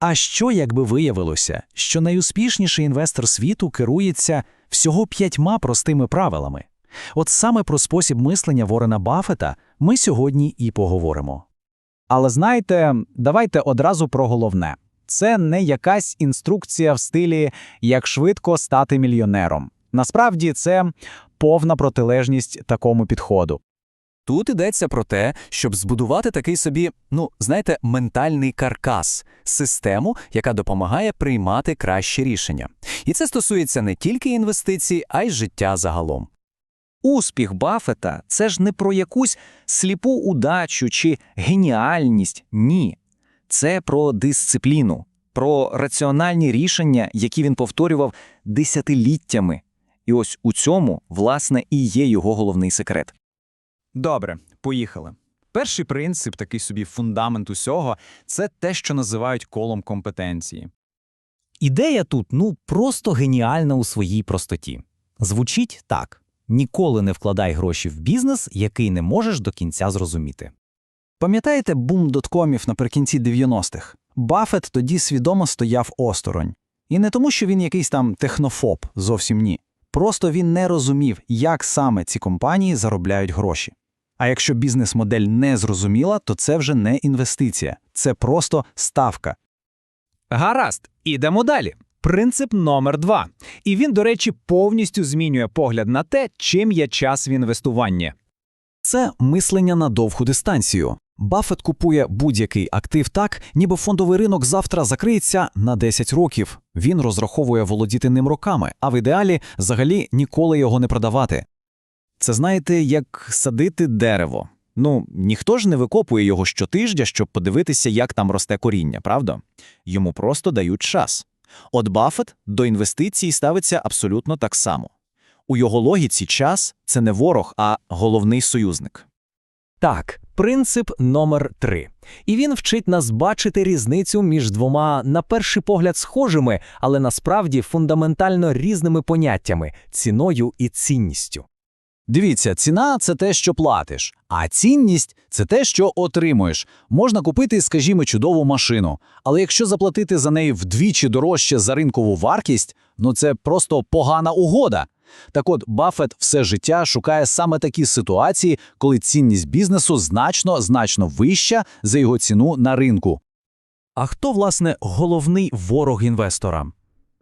А що, якби виявилося, що найуспішніший інвестор світу керується всього п'ятьма простими правилами? От саме про спосіб мислення Ворена Баффета ми сьогодні і поговоримо. Але знаєте, давайте одразу про головне. Це не якась інструкція в стилі як швидко стати мільйонером. Насправді це повна протилежність такому підходу. Тут йдеться про те, щоб збудувати такий собі, ну, знаєте, ментальний каркас, систему, яка допомагає приймати кращі рішення. І це стосується не тільки інвестицій, а й життя загалом. Успіх Баффета – це ж не про якусь сліпу удачу чи геніальність. Ні. Це про дисципліну, про раціональні рішення, які він повторював десятиліттями. І ось у цьому, власне, і є його головний секрет. Добре, поїхали. Перший принцип, такий собі фундамент усього, це те, що називають колом компетенції. Ідея тут ну просто геніальна у своїй простоті. Звучить так: ніколи не вкладай гроші в бізнес, який не можеш до кінця зрозуміти. Пам'ятаєте бум доткомів наприкінці 90-х? Баффет тоді свідомо стояв осторонь. І не тому, що він якийсь там технофоб, зовсім ні. Просто він не розумів, як саме ці компанії заробляють гроші. А якщо бізнес-модель не зрозуміла, то це вже не інвестиція, це просто ставка. Гаразд, ідемо далі. Принцип номер два. І він, до речі, повністю змінює погляд на те, чим є час в інвестуванні. Це мислення на довгу дистанцію. Баффет купує будь-який актив так, ніби фондовий ринок завтра закриється на 10 років. Він розраховує володіти ним роками, а в ідеалі взагалі ніколи його не продавати. Це знаєте, як садити дерево. Ну, ніхто ж не викопує його щотижня, щоб подивитися, як там росте коріння, правда? Йому просто дають час. От Баффет до інвестицій ставиться абсолютно так само. У його логіці час це не ворог, а головний союзник. Так, принцип номер три. І він вчить нас бачити різницю між двома, на перший погляд, схожими, але насправді фундаментально різними поняттями ціною і цінністю. Дивіться, ціна це те, що платиш, а цінність це те, що отримуєш. Можна купити, скажімо, чудову машину, але якщо заплатити за неї вдвічі дорожче за ринкову вартість, ну це просто погана угода. Так от Баффет все життя шукає саме такі ситуації, коли цінність бізнесу значно значно вища за його ціну на ринку. А хто, власне, головний ворог інвестора?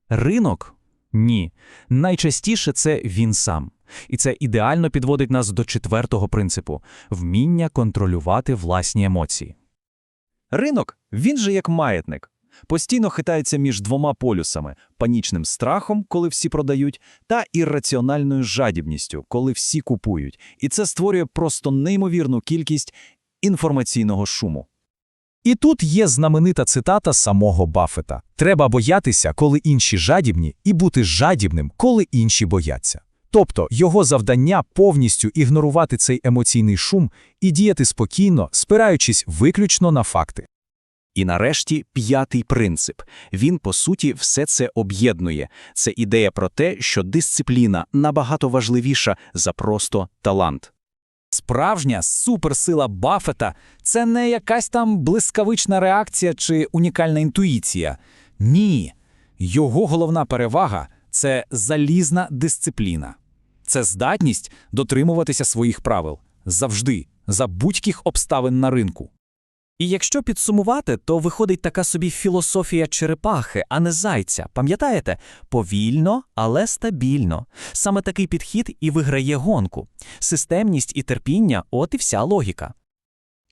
Ринок? Ні. Найчастіше це він сам. І це ідеально підводить нас до четвертого принципу вміння контролювати власні емоції. Ринок, він же як маятник. Постійно хитається між двома полюсами панічним страхом, коли всі продають, та ірраціональною жадібністю, коли всі купують. І це створює просто неймовірну кількість інформаційного шуму. І тут є знаменита цитата самого Баффета: треба боятися, коли інші жадібні, і бути жадібним, коли інші бояться. Тобто його завдання повністю ігнорувати цей емоційний шум і діяти спокійно, спираючись виключно на факти. І нарешті п'ятий принцип. Він, по суті, все це об'єднує. Це ідея про те, що дисципліна набагато важливіша за просто талант. Справжня суперсила Баффета – це не якась там блискавична реакція чи унікальна інтуїція. Ні. Його головна перевага – це залізна дисципліна. Це здатність дотримуватися своїх правил завжди, за будь-яких обставин на ринку. І якщо підсумувати, то виходить така собі філософія черепахи, а не зайця. Пам'ятаєте? Повільно, але стабільно. Саме такий підхід і виграє гонку. Системність і терпіння от і вся логіка.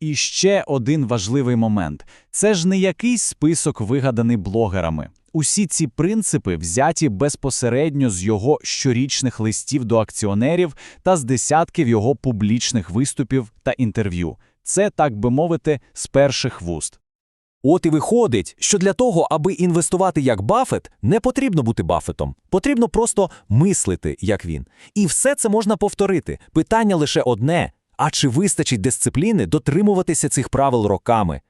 І ще один важливий момент – це ж не якийсь список, вигаданий блогерами. Усі ці принципи взяті безпосередньо з його щорічних листів до акціонерів та з десятків його публічних виступів та інтерв'ю. Це, так би мовити, з перших вуст. От і виходить, що для того, аби інвестувати як Баффет, не потрібно бути Баффетом. Потрібно просто мислити, як він. І все це можна повторити. Питання лише одне: а чи вистачить дисципліни дотримуватися цих правил роками?